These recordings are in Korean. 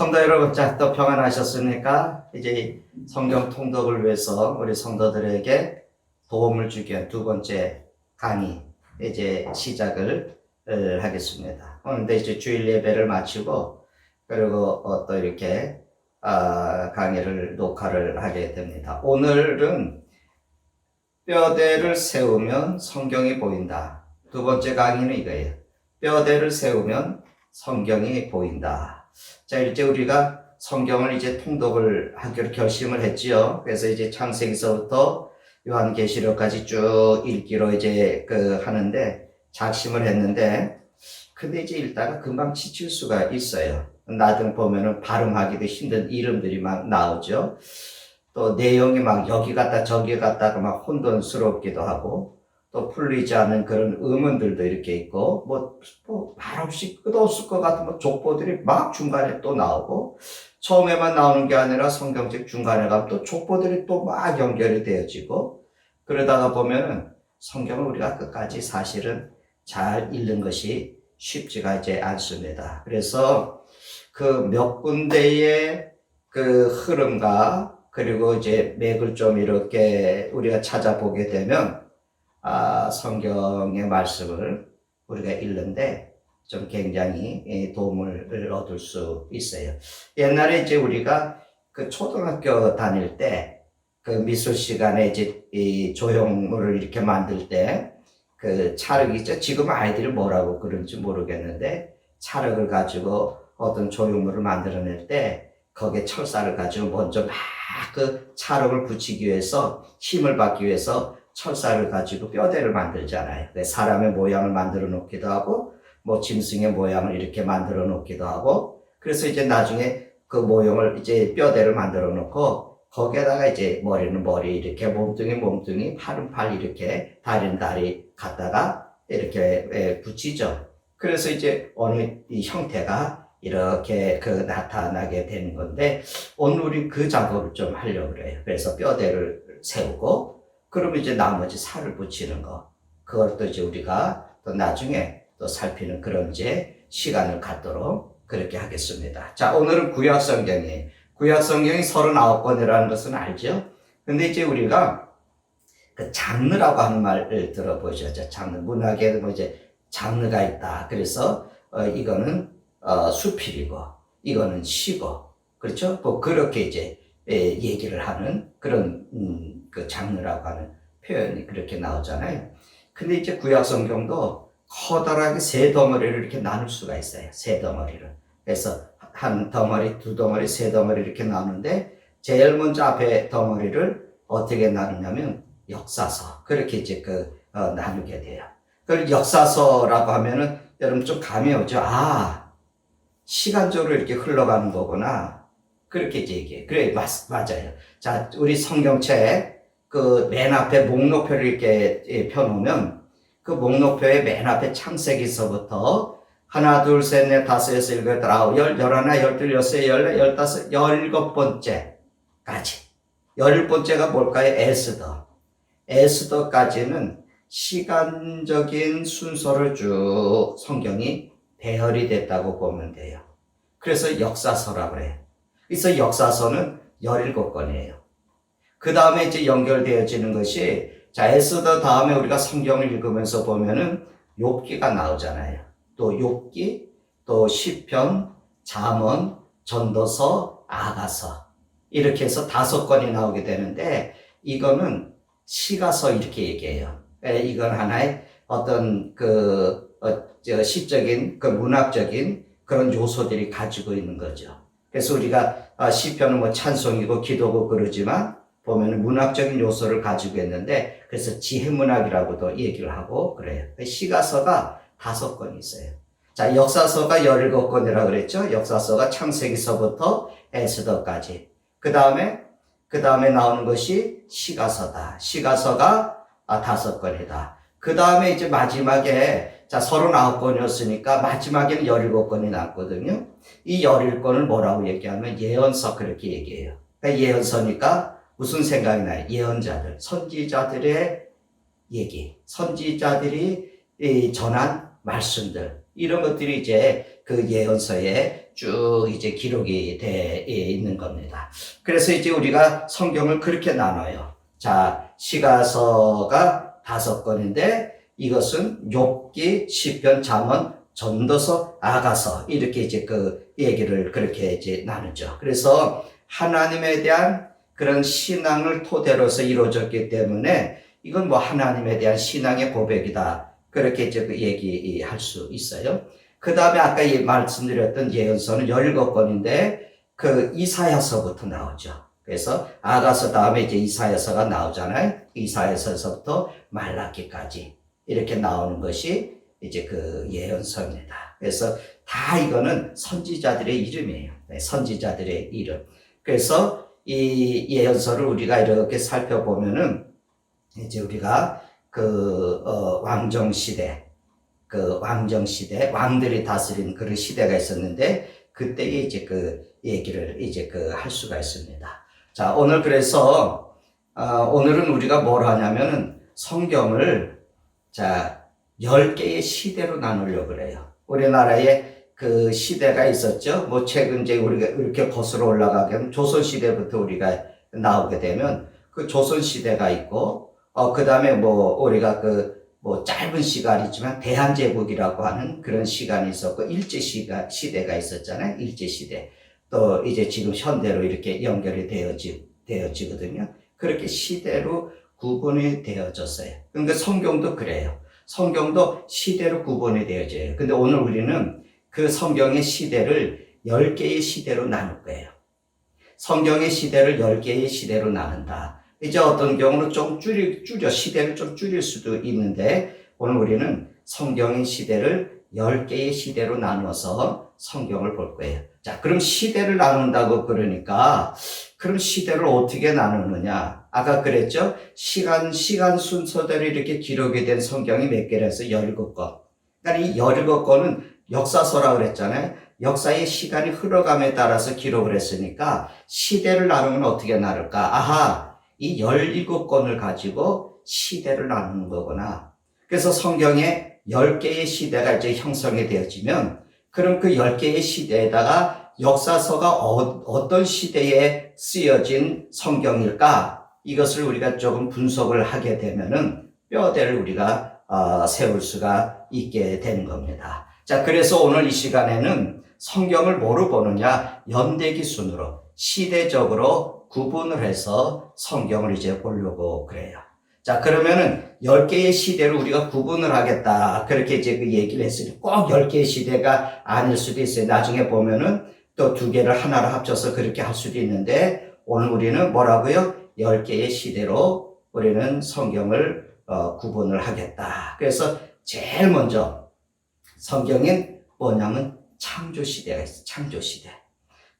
성도 여러분, 자, 또 평안하셨습니까? 이제 성경 통독을 위해서 우리 성도들에게 도움을 주기 위한 두 번째 강의, 이제 시작을 어, 하겠습니다. 오늘 이제 주일 예배를 마치고, 그리고 어, 또 이렇게, 아, 강의를 녹화를 하게 됩니다. 오늘은 뼈대를 세우면 성경이 보인다. 두 번째 강의는 이거예요. 뼈대를 세우면 성경이 보인다. 자, 이제 우리가 성경을 이제 통독을 하기로 결심을 했지요. 그래서 이제 창세기서부터 요한계시록까지 쭉 읽기로 이제 그 하는데 작심을 했는데 근데 이제 읽다가 금방 지칠 수가 있어요. 나중 보면은 발음하기도 힘든 이름들이 막 나오죠. 또 내용이 막 여기 갔다 저기 갔다가 막 혼돈스럽기도 하고 또 풀리지 않은 그런 의문들도 이렇게 있고 뭐, 뭐 말없이 끝없을 것 같은 뭐 족보들이 막 중간에 또 나오고 처음에만 나오는 게 아니라 성경책 중간에 가면 또 족보들이 또 막 연결이 되어지고 그러다가 보면은 성경을 우리가 끝까지 사실은 잘 읽는 것이 쉽지가 이제 않습니다. 그래서 그 몇 군데의 그 흐름과 그리고 이제 맥을 좀 이렇게 우리가 찾아보게 되면 아, 성경의 말씀을 우리가 읽는데 좀 굉장히 예, 도움을 얻을 수 있어요. 옛날에 이제 우리가 그 초등학교 다닐 때 그 미술 시간에 이제 이 조형물을 이렇게 만들 때 그 찰흙 있죠. 지금 아이들이 뭐라고 그런지 모르겠는데 찰흙을 가지고 어떤 조형물을 만들어낼 때 거기에 철사를 가지고 먼저 막 그 찰흙을 붙이기 위해서 힘을 받기 위해서 철사를 가지고 뼈대를 만들잖아요. 그 사람의 모양을 만들어 놓기도 하고, 뭐 짐승의 모양을 이렇게 만들어 놓기도 하고, 그래서 이제 나중에 그 모형을 이제 뼈대를 만들어 놓고, 거기에다가 이제 머리는 머리, 이렇게 몸뚱이 몸뚱이, 팔은 팔 이렇게, 다리는 다리 갖다가 이렇게 예, 붙이죠. 그래서 이제 어느 이 형태가 이렇게 그 나타나게 되는 건데, 오늘 우리 그 작업을 좀 하려고 그래요. 그래서 뼈대를 세우고, 그러면 이제 나머지 살을 붙이는 거. 그걸 또 이제 우리가 또 나중에 또 살피는 그런 이제 시간을 갖도록 그렇게 하겠습니다. 자, 오늘은 구약 성경이 구약 성경이 39권이라는 것은 알죠? 근데 이제 우리가 그 장르라고 하는 말을 들어보셨죠? 장르. 문학에 뭐 이제 장르가 있다. 그래서 어, 이거는 어, 수필이고, 이거는 시고, 그렇죠? 뭐 그렇게 이제 예, 얘기를 하는 그런 음, 그 장르라고 하는 표현이 그렇게 나오잖아요. 근데 이제 구약 성경도 커다랗게 세 덩어리를 이렇게 나눌 수가 있어요. 세 덩어리를. 그래서 한 덩어리, 두 덩어리, 세 덩어리 이렇게 나누는데 제일 먼저 앞에 덩어리를 어떻게 나누냐면 역사서. 그렇게 이제 그 어, 나누게 돼요. 그 역사서라고 하면은 여러분 좀 감이 오죠. 아, 시간적으로 이렇게 흘러가는 거구나. 그렇게 이제 얘기해. 그래, 맞, 맞아요. 자, 우리 성경책 그 맨 앞에 목록표를 이렇게 예, 펴놓으면 그 목록표의 맨 앞에 창세기서부터 하나, 둘, 셋, 넷, 다섯, 여섯, 일곱, 여덟, 아홉, 열, 열하나, 열둘, 열세, 열네, 열다섯, 열일곱 번째까지. 열일 번째가 뭘까요? 에스더. 에스더까지는 시간적인 순서를 쭉 성경이 배열이 됐다고 보면 돼요. 그래서 역사서라고 그래요. 그래서 역사서는 17권이에요. 그 다음에 이제 연결되어지는 것이 자, 에스더 다음에 우리가 성경을 읽으면서 보면은 욥기가 나오잖아요. 또 욥기, 또 시편, 잠언, 전도서, 아가서 이렇게 해서 다섯 권이 나오게 되는데 이거는 시가서 이렇게 얘기해요. 에, 이건 하나의 어떤 그 어, 저 시적인 그 문학적인 그런 요소들이 가지고 있는 거죠. 그래서 우리가 아, 시편은 뭐 찬송이고 기도고 그러지만 보면 문학적인 요소를 가지고 있는데 그래서 지혜문학이라고도 얘기를 하고 그래요. 시가서가 다섯 권 있어요. 자, 역사서가 17권이라고 그랬죠? 역사서가 창세기서부터 에스더까지. 그 다음에, 그 다음에 나오는 것이 시가서다. 시가서가 아, 다섯 권이다. 그 다음에 이제 마지막에, 자, 39권이었으니까 마지막에는 17권이 났거든요. 이 17권을 뭐라고 얘기하면 예언서 그렇게 얘기해요. 그러니까 예언서니까 무슨 생각이 나요? 예언자들, 선지자들의 얘기, 선지자들이 이 전한 말씀들, 이런 것들이 이제 그 예언서에 쭉 이제 기록이 돼 있는 겁니다. 그래서 이제 우리가 성경을 그렇게 나눠요. 자, 시가서가 다섯 권인데 이것은 욥기, 시편, 잠언, 전도서, 아가서 이렇게 이제 그 얘기를 그렇게 이제 나누죠. 그래서 하나님에 대한 그런 신앙을 토대로서 이루어졌기 때문에 이건 뭐 하나님에 대한 신앙의 고백이다. 그렇게 그 얘기할 수 있어요. 그 다음에 아까 이 말씀드렸던 예언서는 17권인데 그 이사야서부터 나오죠. 그래서 아가서 다음에 이제 이사야서가 나오잖아요. 이사야서서부터 말라기까지 이렇게 나오는 것이 이제 그 예언서입니다. 그래서 다 이거는 선지자들의 이름이에요. 네, 선지자들의 이름. 그래서 이 예언서를 우리가 이렇게 살펴보면은 이제 우리가 그 어, 왕정 시대, 그 왕정 시대, 왕들이 다스린 그런 시대가 있었는데 그때에 이제 그 얘기를 이제 그 할 수가 있습니다. 자 오늘 그래서 어, 오늘은 우리가 뭘 하냐면은 성경을 자 10개의 시대로 나누려고 그래요. 우리나라에 그 시대가 있었죠. 뭐 최근 이제 우리가 이렇게 거슬러 올라가게 하면 조선 시대부터 우리가 나오게 되면 그 조선 시대가 있고 어 그다음에 뭐 우리가 그 뭐 짧은 시간이지만 대한제국이라고 하는 그런 시간이 있었고 일제 시가 시대가 있었잖아요. 일제 시대. 또 이제 지금 현대로 이렇게 연결이 되어지 되어지거든요. 그렇게 시대로 구분이 되어졌어요. 그러니까 성경도 그래요. 성경도 시대로 구분이 되어져요. 근데 오늘 우리는 그 성경의 시대를 10개의 시대로 나눌 거예요. 성경의 시대를 10개의 시대로 나눈다. 이제 어떤 경우는 좀 줄이, 줄여, 시대를 좀 줄일 수도 있는데, 오늘 우리는 성경의 시대를 10개의 시대로 나눠서 성경을 볼 거예요. 자, 그럼 시대를 나눈다고 그러니까, 그럼 시대를 어떻게 나누느냐? 아까 그랬죠? 시간, 시간 순서대로 이렇게 기록이 된 성경이 몇 개라서 17권. 그러니까 이 17권은 역사서라고 그랬잖아요. 역사의 시간이 흘러감에 따라서 기록을 했으니까 시대를 나누면 어떻게 나눌까? 아하, 이 17권을 가지고 시대를 나누는 거구나. 그래서 성경에 10개의 시대가 이제 형성이 되어지면 그럼 그 10개의 시대에다가 역사서가 어, 떤 시대에 쓰여진 성경일까? 이것을 우리가 조금 분석을 하게 되면은 뼈대를 우리가 어, 세울 수가 있게 되는 겁니다. 자, 그래서 오늘 이 시간에는 성경을 뭐로 보느냐? 연대기 순으로 시대적으로 구분을 해서 성경을 이제 보려고 그래요. 자, 그러면은 10개의 시대를 우리가 구분을 하겠다. 그렇게 이제 그 얘기를 했으니 꼭 10개의 시대가 아닐 수도 있어요. 나중에 보면은 또 두 개를 하나로 합쳐서 그렇게 할 수도 있는데 오늘 우리는 뭐라고요? 10개의 시대로 우리는 성경을 어, 구분을 하겠다. 그래서 제일 먼저 성경엔 뭐냐면 창조 시대가 있어요. 창조 시대.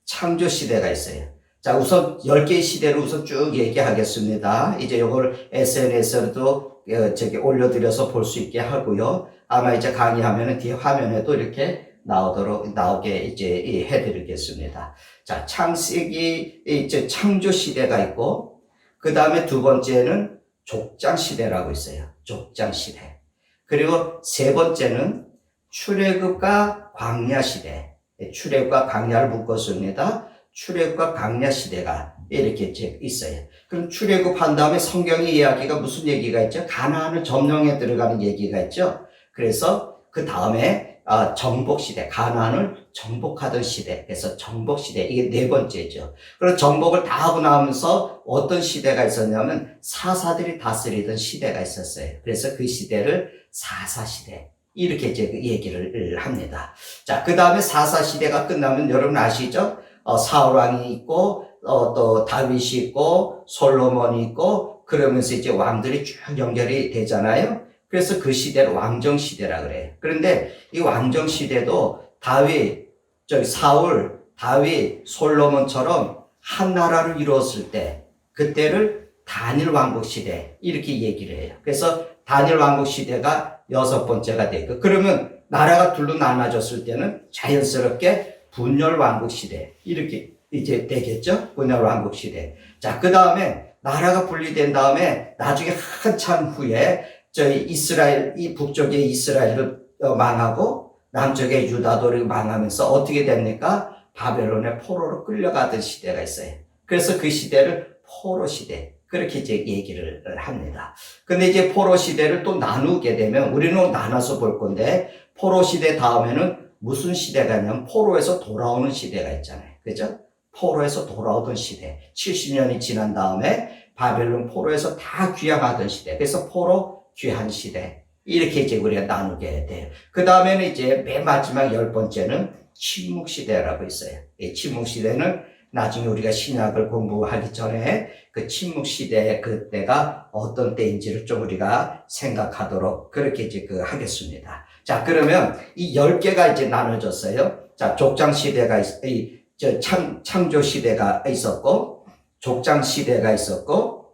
창조 시대가 있어요. 자, 우선 10개의 시대를 우선 쭉 얘기하겠습니다. 이제 이걸 SNS에도 어, 저기 올려드려서 볼 수 있게 하고요. 아마 이제 강의하면은 뒤에 화면에도 이렇게 나오도록, 나오게 이제 해드리겠습니다. 자, 창세기, 이제 창조 시대가 있고, 그 다음에 두 번째는 족장 시대라고 있어요. 족장 시대. 그리고 세 번째는 출애굽과 광야 시대. 출애굽과 광야를 묶었습니다. 출애굽과 광야 시대가 이렇게 있어요. 그럼 출애굽 한 다음에 성경의 이야기가 무슨 얘기가 있죠? 가나안을 점령해 들어가는 얘기가 있죠. 그래서 그 다음에 아, 정복 시대, 가나안을 정복하던 시대, 그래서 정복 시대 이게 네 번째죠. 그리고 정복을 다 하고 나면서 어떤 시대가 있었냐면 사사들이 다스리던 시대가 있었어요. 그래서 그 시대를 사사 시대 이렇게 이제 얘기를 합니다. 자, 그 다음에 사사 시대가 끝나면 여러분 아시죠? 어, 사울 왕이 있고 어, 또 다윗이 있고 솔로몬이 있고 그러면서 이제 왕들이 쭉 연결이 되잖아요. 그래서 그 시대를 왕정 시대라 그래요. 그런데 이 왕정 시대도 다윗, 저기 사울, 다윗, 솔로몬처럼 한 나라를 이루었을 때 그때를 단일 왕국 시대 이렇게 얘기를 해요. 그래서 단일 왕국 시대가 여섯 번째가 되고 그러면 나라가 둘로 나눠졌을 때는 자연스럽게 분열 왕국 시대 이렇게 이제 되겠죠? 분열 왕국 시대. 자, 그 다음에 나라가 분리된 다음에 나중에 한참 후에 저희 이스라엘 이 북쪽의 이스라엘을 어, 망하고 남쪽의 유다도를 망하면서 어떻게 됩니까? 바벨론의 포로로 끌려가던 시대가 있어요. 그래서 그 시대를 포로 시대 그렇게 이제 얘기를 합니다. 근데 이제 포로 시대를 또 나누게 되면 우리는 나눠서 볼 건데 포로 시대 다음에는 무슨 시대가 있냐면 포로에서 돌아오는 시대가 있잖아요. 그죠? 포로에서 돌아오던 시대. 70년이 지난 다음에 바벨론 포로에서 다 귀향하던 시대. 그래서 포로 귀한 시대. 이렇게 이제 우리가 나누게 돼요. 그 다음에는 이제 맨 마지막 열 번째는 침묵 시대라고 있어요. 이 침묵 시대는 나중에 우리가 신약을 공부하기 전에 그 침묵 시대 그때가 어떤 때인지를 좀 우리가 생각하도록 그렇게 이제 그 하겠습니다. 자, 그러면 이 열 개가 이제 나눠졌어요. 자, 족장 시대가 있, 이, 저 창, 창조 시대가 있었고, 족장 시대가 있었고,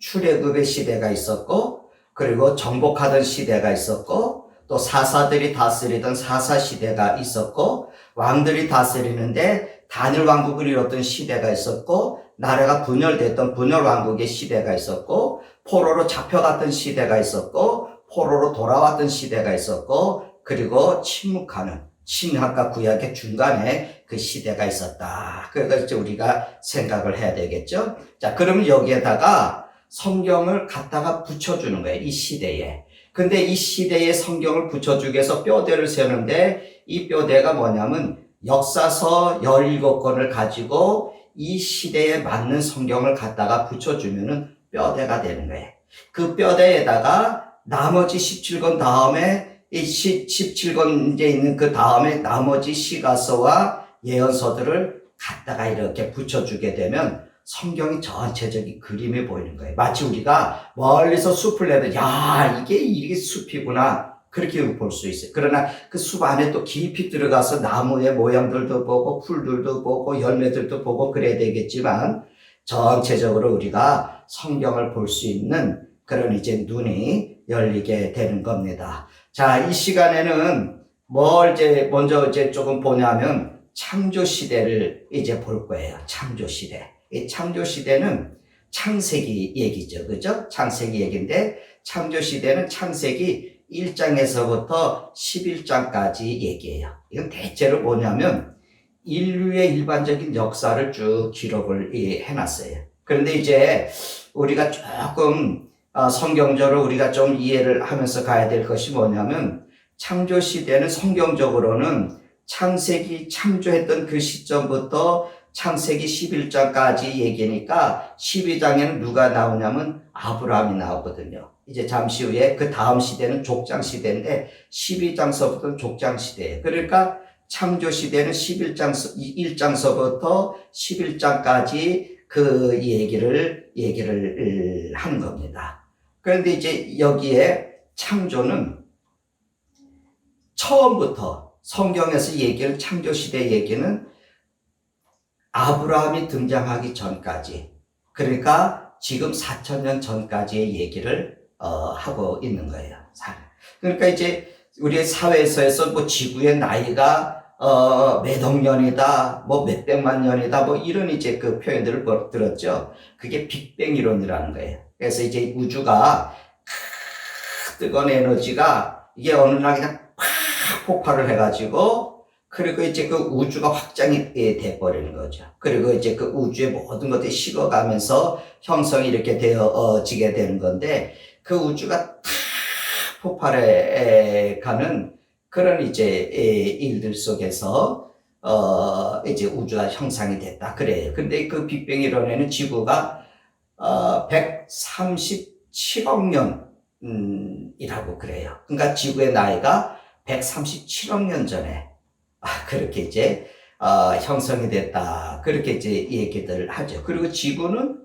출애굽의 시대가 있었고, 그리고 정복하던 시대가 있었고, 또 사사들이 다스리던 사사 시대가 있었고, 왕들이 다스리는데 단일 왕국을 이뤘던 시대가 있었고, 나라가 분열됐던 분열 왕국의 시대가 있었고, 포로로 잡혀갔던 시대가 있었고, 포로로 돌아왔던 시대가 있었고, 그리고 침묵하는 신약과 구약의 중간에 그 시대가 있었다. 그래서 이제 우리가 생각을 해야 되겠죠? 자, 그러면 여기에다가 성경을 갖다가 붙여주는 거예요. 이 시대에. 근데 이 시대에 성경을 붙여주기 위해서 뼈대를 세우는데 이 뼈대가 뭐냐면 역사서 17권을 가지고 이 시대에 맞는 성경을 갖다가 붙여주면은 뼈대가 되는 거예요. 그 뼈대에다가 나머지 17권 다음에 이 17권 이제 있는 그 다음에 나머지 시가서와 예언서들을 갖다가 이렇게 붙여주게 되면 성경이 전체적인 그림이 보이는 거예요. 마치 우리가 멀리서 숲을 내도 야 이게 이게 숲이구나 그렇게 볼 수 있어요. 그러나 그 숲 안에 또 깊이 들어가서 나무의 모양들도 보고 풀들도 보고 열매들도 보고 그래야 되겠지만 전체적으로 우리가 성경을 볼 수 있는 그런 이제 눈이 열리게 되는 겁니다. 자, 이 시간에는 뭘 이제 먼저 이제 조금 보냐면 창조 시대를 이제 볼 거예요. 창조 시대. 이 창조 시대는 창세기 얘기죠. 그죠? 창세기 얘기인데 창조 시대는 창세기 1장에서부터 11장까지 얘기해요. 이건 대체로 뭐냐면 인류의 일반적인 역사를 쭉 기록을 이 해놨어요. 그런데 이제 우리가 조금 어, 성경적으로 우리가 좀 이해를 하면서 가야 될 것이 뭐냐면 창조 시대는 성경적으로는 창세기 창조했던 그 시점부터 창세기 11장까지 얘기니까 12장에는 누가 나오냐면 아브라함이 나오거든요. 이제 잠시 후에 그 다음 시대는 족장 시대인데 12장서부터는 족장 시대예요. 그러니까 창조 시대는 11장 1장서부터 11장까지 그 얘기를 얘기를 하는 겁니다. 그런데 이제 여기에 창조는 처음부터 성경에서 얘기를 창조 시대 얘기는 아브라함이 등장하기 전까지 그러니까 지금 4천년 전까지의 얘기를 어, 하고 있는 거예요. 그러니까 이제 우리 사회에서 뭐 지구의 나이가 어, 몇 억 년이다, 뭐 몇백만 년이다, 뭐 이런 이제 그 표현들을 뭐 들었죠. 그게 빅뱅 이론이라는 거예요. 그래서 이제 우주가 뜨거운 에너지가 이게 어느 날 그냥 팍 폭발을 해가지고 그리고 이제 그 우주가 확장이 돼버리는 거죠. 그리고 이제 그 우주의 모든 것들이 식어가면서 형성이 이렇게 되어지게 되는 건데 그 우주가 탁 폭발해 가는 그런 이제 일들 속에서 어 이제 우주가 형상이 됐다 그래요. 근데 그 빅뱅 이론에는 지구가 어 137억 년 음, 이라고 그래요. 그러니까 지구의 나이가 137억 년 전에 아, 그렇게 이제 어, 형성이 됐다. 그렇게 이제 얘기들 하죠. 그리고 지구는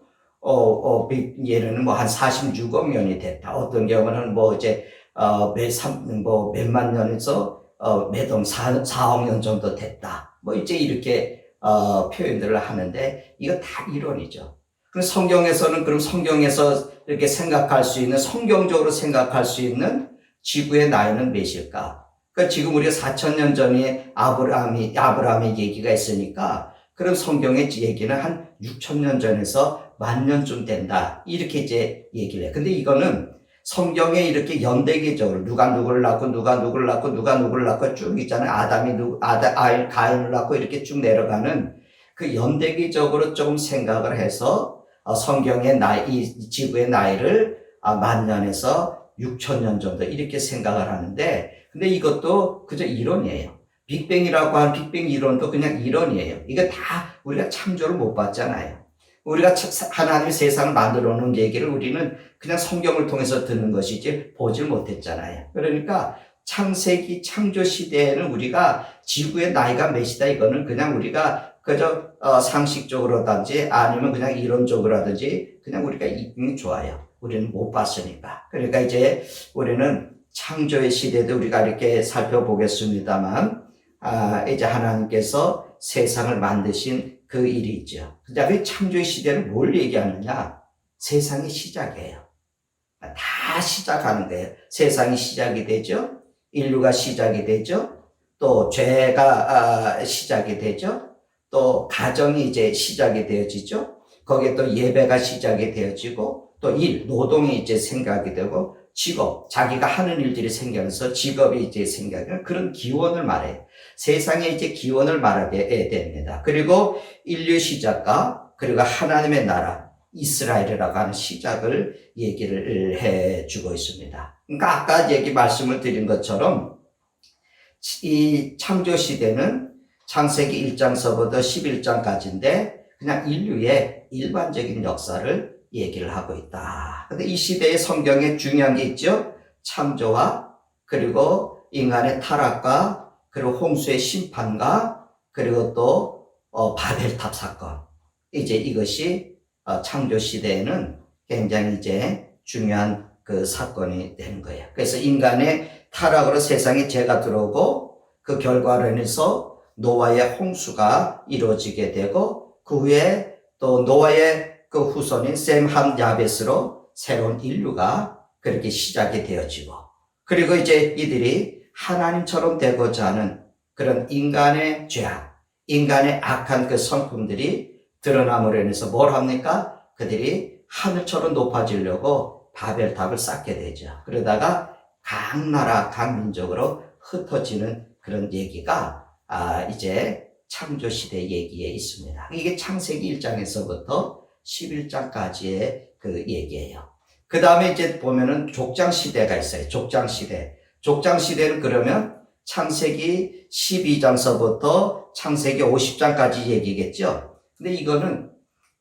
어, 어, 얘는 뭐 한 46억 년이 됐다. 어떤 경우는 뭐 이제 어, 몇, 삼, 뭐, 몇만 년에서, 어, 매동 4, 4억 년 정도 됐다. 뭐, 이제 이렇게, 어, 표현들을 하는데, 이거 다 이론이죠. 그럼 성경에서는, 그럼 성경에서 이렇게 생각할 수 있는, 성경적으로 생각할 수 있는 지구의 나이는 몇일까? 그러니까 지금 우리가 4천년 전에 아브라함이, 아브라함의 얘기가 있으니까, 그럼 성경의 얘기는 한 6천년 전에서 만 년쯤 된다. 이렇게 이제 얘기를 해. 근데 이거는 성경에 이렇게 연대기적으로 누가 누구를 낳고 누가 누구를 낳고 누가 누구를 낳고 쭉 있잖아요. 아담이 누 아다 아일 가인을 낳고 이렇게 쭉 내려가는 그 연대기적으로 조금 생각을 해서 어, 성경의 나이 이 지구의 나이를 아, 만 년에서 6천 년 정도 이렇게 생각을 하는데 근데 이것도 그저 이론이에요. 빅뱅이라고 하는 빅뱅 이론도 그냥 이론이에요. 이거 다 우리가 창조를 못 봤잖아요. 우리가 차- 하나님의 세상을 만들어 놓은 얘기를 우리는 그냥 성경을 통해서 듣는 것이지 보질 못했잖아요. 그러니까 창세기 창조 시대에는 우리가 지구의 나이가 몇이다 이거는 그냥 우리가 그저 어, 상식적으로든지 아니면 그냥 이론적으로든지 그냥 우리가 이미 좋아요. 우리는 못 봤으니까. 그러니까 이제 우리는 창조의 시대도 우리가 이렇게 살펴보겠습니다만 아, 이제 하나님께서 세상을 만드신 그 일이 있죠. 그 다음에 창조의 시대는 뭘 얘기하느냐? 세상의 시작이에요. 다 시작하는 거예요. 세상이 시작이 되죠. 인류가 시작이 되죠. 또 죄가 아, 시작이 되죠. 또 가정이 이제 시작이 되어지죠. 거기에 또 예배가 시작이 되어지고 또 일, 노동이 이제 생각이 되고 직업, 자기가 하는 일들이 생겨서 직업이 이제 생겨나는 그런 기원을 말해요. 세상에 이제 기원을 말하게 됩니다. 그리고 인류 시작과 그리고 하나님의 나라, 이스라엘이라고 하는 시작을 얘기를 해 주고 있습니다. 그러니까 아까 얘기 말씀을 드린 것처럼 이 창조 시대는 창세기 1장서부터 11장까지인데 그냥 인류의 일반적인 역사를 얘기를 하고 있다. 근데 이 시대의 성경에 중요한 게 있죠. 창조와 그리고 인간의 타락과 그리고 홍수의 심판과 그리고 또 어, 바벨탑 사건. 이제 이것이 어, 창조 시대에는 굉장히 이제 중요한 그 사건이 되는 거예요. 그래서 인간의 타락으로 세상에 죄가 들어오고 그 결과로 인해서 노아의 홍수가 이루어지게 되고 그 후에 또 노아의 그 후손인 셈함 야벳으로 새로운 인류가 그렇게 시작이 되어지고 그리고 이제 이들이 하나님처럼 되고자 하는 그런 인간의 죄악, 인간의 악한 그 성품들이 드러남으로 인해서 뭘 합니까? 그들이 하늘처럼 높아지려고 바벨탑을 쌓게 되죠. 그러다가 각 나라, 각 민족으로 흩어지는 그런 얘기가 아, 이제 창조 시대 얘기에 있습니다. 이게 창세기 1장에서부터 11장까지의 그 얘기예요. 그 다음에 이제 보면은 족장 시대가 있어요. 족장 시대. 족장 시대는 그러면 창세기 12장서부터 창세기 50장까지 얘기겠죠. 근데 이거는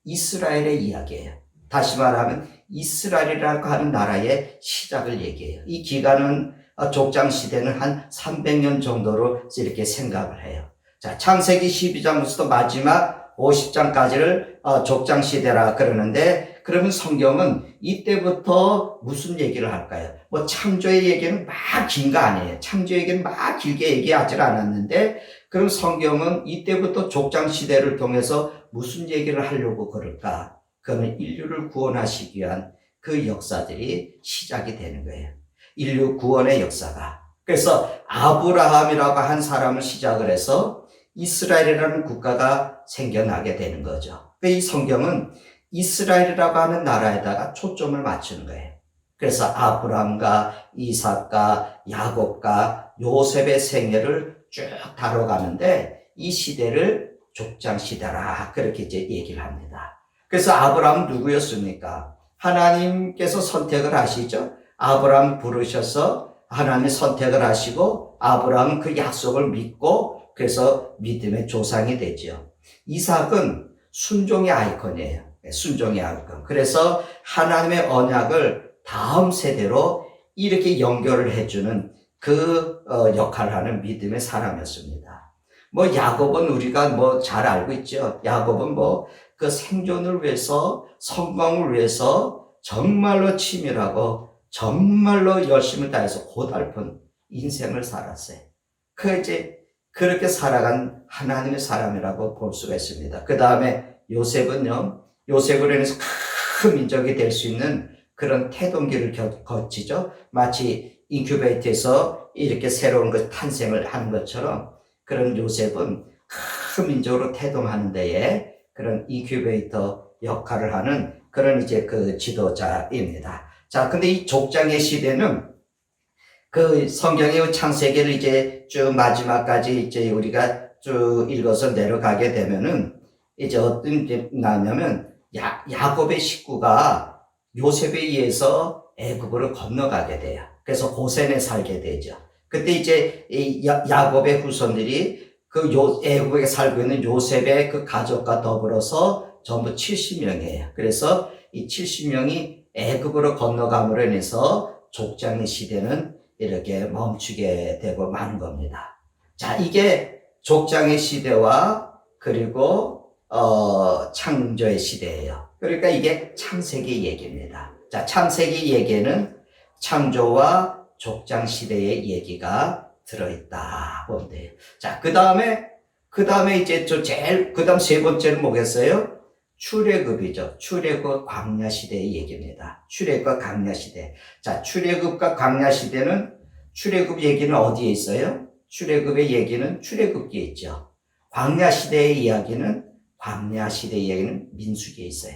이스라엘의 이야기예요. 다시 말하면 이스라엘이라고 하는 나라의 시작을 얘기해요. 이 기간은 어, 족장 시대는 한 300년 정도로 이렇게 생각을 해요. 자, 창세기 12장부터 마지막 50장까지를 어, 족장 시대라 그러는데 그러면 성경은 이때부터 무슨 얘기를 할까요? 뭐 창조의 얘기는 막 긴 거 아니에요. 창조 얘기는 막 길게 얘기하지 않았는데 그럼 성경은 이때부터 족장 시대를 통해서 무슨 얘기를 하려고 그럴까? 그러면 인류를 구원하시기 위한 그 역사들이 시작이 되는 거예요. 인류 구원의 역사가. 그래서 아브라함이라고 한 사람을 시작을 해서 이스라엘이라는 국가가 생겨나게 되는 거죠. 그러니까 이 성경은 이스라엘이라고 하는 나라에다가 초점을 맞추는 거예요. 그래서 아브라함과 이삭과 야곱과 요셉의 생애를 쭉 다뤄가는데 이 시대를 족장 시대라 그렇게 이제 얘기를 합니다. 그래서 아브라함 누구였습니까? 하나님께서 선택을 하시죠. 아브라함 부르셔서 하나님이 선택을 하시고 아브라함은 그 약속을 믿고 그래서 믿음의 조상이 되죠. 이삭은 순종의 아이콘이에요. 네, 순종의 아이콘. 그래서 하나님의 언약을 다음 세대로 이렇게 연결을 해주는 그 어, 역할을 하는 믿음의 사람이었습니다. 뭐 야곱은 우리가 뭐 잘 알고 있죠. 야곱은 뭐 그 생존을 위해서 성공을 위해서 정말로 치밀하고 정말로 열심을 다해서 고달픈 인생을 살았어요. 그 이제 그렇게 살아간 하나님의 사람이라고 볼 수가 있습니다. 그 다음에 요셉은요, 요셉으로 인해서 큰 민족이 될 수 있는 그런 태동기를 겨- 거치죠. 마치 인큐베이터에서 이렇게 새로운 그 탄생을 하는 것처럼 그런 요셉은 큰 민족으로 태동하는 데에 그런 인큐베이터 역할을 하는 그런 이제 그 지도자입니다. 자, 근데 이 족장의 시대는 그 성경의 창세기를 이제 쭉 마지막까지 이제 우리가 쭉 읽어서 내려가게 되면은 이제 어떤 게 나냐면 야, 야곱의 식구가 요셉에 의해서 애굽으로 건너가게 돼요. 그래서 고센에 살게 되죠. 그때 이제 이 야- 야곱의 후손들이 그 요, 애굽에 살고 있는 요셉의 그 가족과 더불어서 전부 70명이에요. 그래서 이 70명이 애굽으로 건너감으로 인해서 족장의 시대는 이렇게 멈추게 되고 마는 겁니다. 자, 이게 족장의 시대와 그리고 어, 창조의 시대예요. 그러니까 이게 창세기 얘기입니다. 자, 창세기 얘기는 창조와 족장 시대의 얘기가 들어있다 보면 돼요. 자, 그 다음에 그 다음에 이제 저 제일 그 다음 세 번째는 뭐겠어요? 출애굽이죠. 출애굽 광야 시대의 얘기입니다. 출애굽과 광야 시대. 자, 출애굽과 광야 시대는 출애굽 얘기는 어디에 있어요? 출애굽의 얘기는 출애굽기에 있죠. 광야 시대의 이야기는 광야 시대의 이야기는 민수기에 있어요.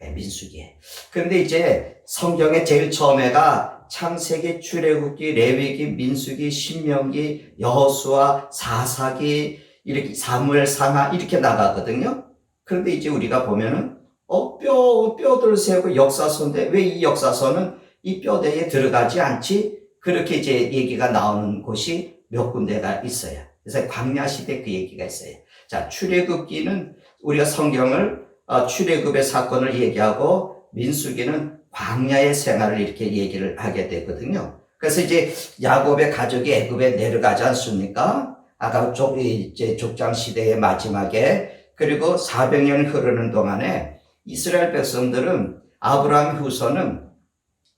네, 민수기에. 그런데 이제 성경의 제일 처음에가 창세기, 출애굽기, 레위기, 민수기, 신명기, 여호수아, 사사기, 이렇게 사무엘, 상하 이렇게 나가거든요. 그런데 이제 우리가 보면은 어, 뼈, 뼈들 세고 역사서인데 왜 이 역사서는 이 뼈대에 들어가지 않지? 그렇게 이제 얘기가 나오는 곳이 몇 군데가 있어요. 그래서 광야시대 그 얘기가 있어요. 자, 출애굽기는 우리가 성경을 어, 출애굽의 사건을 얘기하고 민수기는 광야의 생활을 이렇게 얘기를 하게 되거든요. 그래서 이제 야곱의 가족이 애굽에 내려가지 않습니까? 아까 족, 이제 족장 시대의 마지막에 그리고 400년 흐르는 동안에 이스라엘 백성들은 아브라함 후손은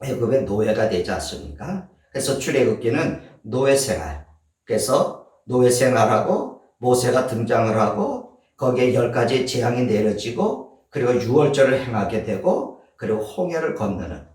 애굽의 노예가 되지 않습니까? 그래서 출애굽기는 노예 생활. 그래서 노예 생활하고 모세가 등장을 하고 거기에 열 가지 재앙이 내려지고 그리고 유월절을 행하게 되고 그리고 홍해를 건너는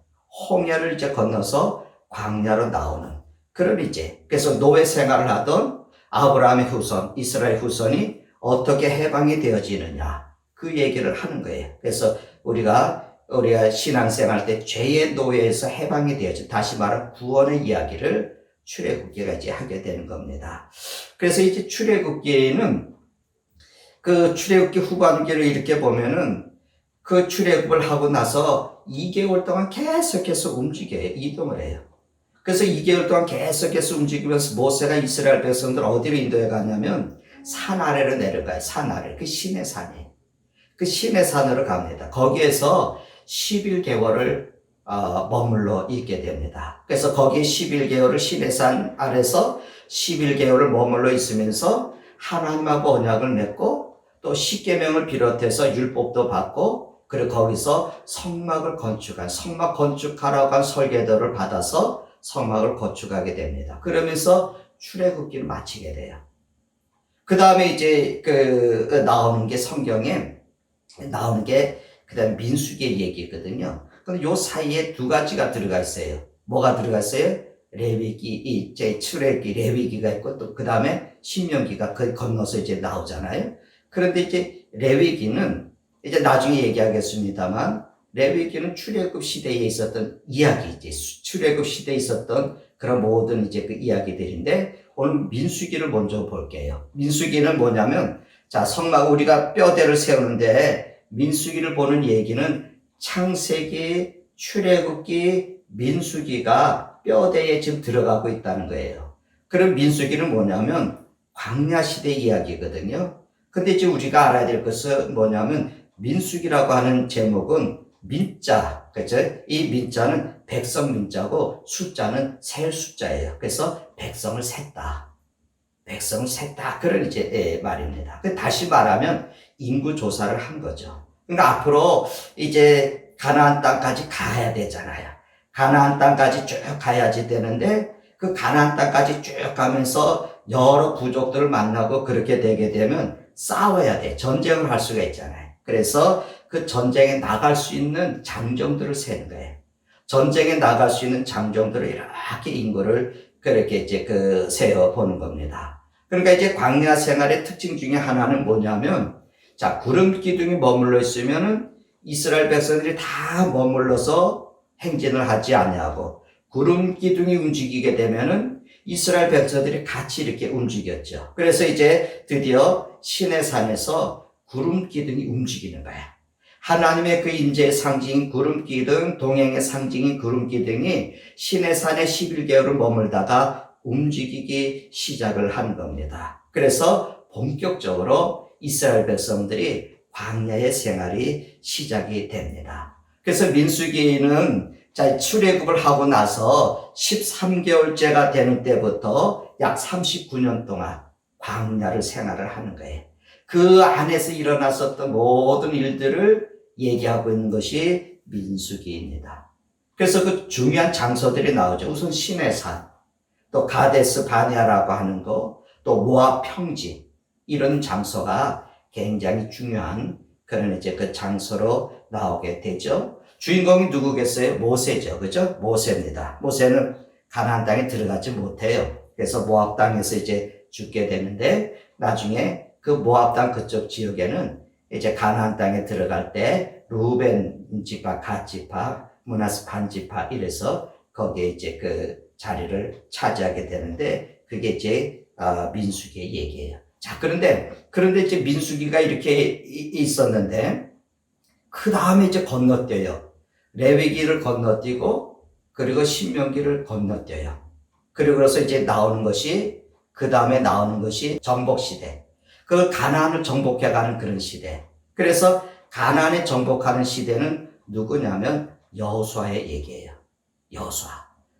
홍해를 이제 건너서 광야로 나오는 그런 이제 그래서 노예 생활을 하던 아브라함의 후손 이스라엘 후손이 어떻게 해방이 되어지느냐 그 얘기를 하는 거예요. 그래서 우리가 우리가 신앙생활 때 죄의 노예에서 해방이 되어져 다시 말하면 구원의 이야기를 출애굽기가 이제 하게 되는 겁니다. 그래서 이제 출애굽기에는 그 출애굽기 후반기를 이렇게 보면은 그 출애굽을 하고 나서 2개월 동안 계속해서 움직여요. 이동을 해요. 그래서 2개월 동안 계속해서 움직이면서 모세가 이스라엘 백성들 어디로 인도해 가냐면 산 아래로 내려가요. 산 아래. 그 신의 산이에요. 그 신의 산으로 갑니다. 거기에서 11개월을 어, 머물러 있게 됩니다. 그래서 거기 11개월을 신의 산 아래서 11개월을 머물러 있으면서 하나님하고 언약을 맺고 또 십계명을 비롯해서 율법도 받고 그리고 거기서 성막을 건축한 성막 건축하라고 한 설계도를 받아서 성막을 건축하게 됩니다. 그러면서 출애굽기를 마치게 돼요. 그 다음에 이제 그 나오는 게 성경에 나오는 게 그다음 민수기의 얘기거든요. 근데 요 사이에 두 가지가 들어가 있어요. 뭐가 들어가 있어요? 레위기, 이제 출애기 레위기가 있고 또 그 다음에 신명기가 그 건너서 이제 나오잖아요. 그런데 이제 레위기는 이제 나중에 얘기하겠습니다만 레위기는 출애굽 시대에 있었던 이야기지. 출애굽 시대에 있었던 그런 모든 이제 그 이야기들인데 오늘 민수기를 먼저 볼게요. 민수기는 뭐냐면 자 성막 우리가 뼈대를 세우는데 민수기를 보는 얘기는 창세기, 출애굽기, 민수기가 뼈대에 지금 들어가고 있다는 거예요. 그럼 민수기는 뭐냐면 광야 시대 이야기거든요. 근데 이제 우리가 알아야 될 것은 뭐냐면 민수기라고 하는 제목은 민자, 그죠? 이 민자는 백성 민자고 숫자는 셀 숫자예요. 그래서 백성을 셌다. 백성을 셌다. 그런 이제 예, 말입니다. 그 다시 말하면 인구 조사를 한 거죠. 그러니까 앞으로 이제 가나안 땅까지 가야 되잖아요. 가나안 땅까지 쭉 가야지 되는데 그 가나안 땅까지 쭉 가면서 여러 부족들을 만나고 그렇게 되게 되면 싸워야 돼. 전쟁을 할 수가 있잖아요. 그래서 그 전쟁에 나갈 수 있는 장정들을 세는 거예요. 전쟁에 나갈 수 있는 장정들을 이렇게 인구를 그렇게 이제 그 세어 보는 겁니다. 그러니까 이제 광야 생활의 특징 중에 하나는 뭐냐면 자 구름 기둥이 머물러 있으면은 이스라엘 백성들이 다 머물러서 행진을 하지 아니하고 구름 기둥이 움직이게 되면은 이스라엘 백성들이 같이 이렇게 움직였죠. 그래서 이제 드디어 신의 산에서 구름 기둥이 움직이는 거야. 하나님의 그 임재의 상징인 구름 기둥, 동행의 상징인 구름 기둥이 신의 산에 11개월을 머물다가 움직이기 시작을 한 겁니다. 그래서 본격적으로 이스라엘 백성들이 광야의 생활이 시작이 됩니다. 그래서 민수기는 자, 출애굽을 하고 나서 13개월째가 되는 때부터 약 39년 동안 광야를 생활을 하는 거예요. 그 안에서 일어났었던 모든 일들을 얘기하고 있는 것이 민수기입니다. 그래서 그 중요한 장소들이 나오죠. 우선 시내산, 또 가데스 바네아라고 하는 거, 또 모압 평지 이런 장소가 굉장히 중요한 그런 이제 그 장소로 나오게 되죠. 주인공이 누구겠어요? 모세죠. 그죠? 모세입니다. 모세는 가나안 땅에 들어가지 못해요. 그래서 모압 땅에서 이제 죽게 되는데 나중에 그 모압 땅 그쪽 지역에는 이제 가나안 땅에 들어갈 때 루벤 지파, 갓 지파, 문하스 반 지파 이래서 거기에 이제 그 자리를 차지하게 되는데 그게 이제 아, 민수기의 얘기예요. 자 그런데 그런데 이제 민수기가 이렇게 이- 있었는데 그 다음에 이제 건너뛰어요. 레위기를 건너뛰고 그리고 신명기를 건너뛰어요. 그리고 그래서 이제 나오는 것이 그 다음에 나오는 것이 정복 시대. 그 가나안을 정복해가는 그런 시대. 그래서 가나안에 정복하는 시대는 누구냐면 여호수아의 얘기예요. 여호수아.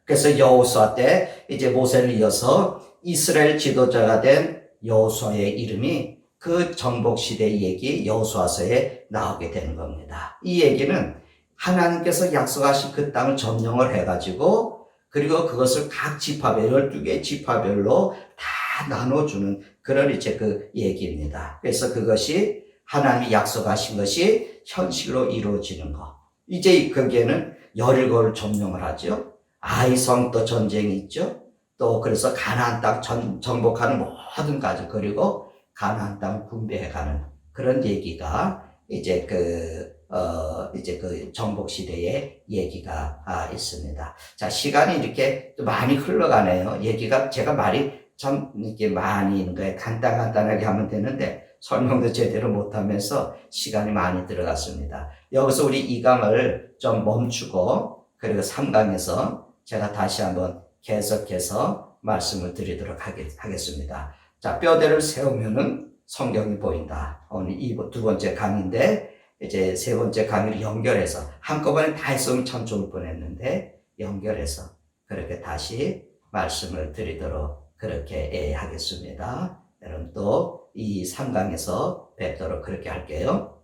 그래서 여호수아 때 이제 모세를 이어서 이스라엘 지도자가 된 여호수아의 이름이 그 정복 시대의 얘기 여호수아서에 나오게 되는 겁니다. 이 얘기는 하나님께서 약속하신 그 땅을 점령을 해가지고 그리고 그것을 각 지파별 12개 지파별로 다 나눠주는 그런 이제 그 얘기입니다. 그래서 그것이 하나님이 약속하신 것이 현실로 이루어지는 거. 이제 거기에는 열일곱을 점령을 하죠. 아이성 또 전쟁이 있죠. 또 그래서 가나안 땅 전, 정복하는 모든 가족 그리고 가나안 땅 분배해가는 그런 얘기가 이제 그 어, 이제 그 정복 시대의 얘기가 아, 있습니다. 자, 시간이 이렇게 또 많이 흘러가네요. 얘기가 제가 말이 참 이렇게 많이 거예요. 간단간단하게 하면 되는데 설명도 제대로 못하면서 시간이 많이 들어갔습니다. 여기서 우리 2강을 좀 멈추고 그리고 3강에서 제가 다시 한번 계속해서 말씀을 드리도록 하겠, 하겠습니다. 자, 뼈대를 세우면은 성경이 보인다. 오늘 이두 번째 강의인데 이제 세 번째 강의를 연결해서 한꺼번에 다 했으면 참 좋을 뻔했는데 연결해서 그렇게 다시 말씀을 드리도록 그렇게 예, 하겠습니다. 여러분 또 이 3강에서 뵙도록 그렇게 할게요.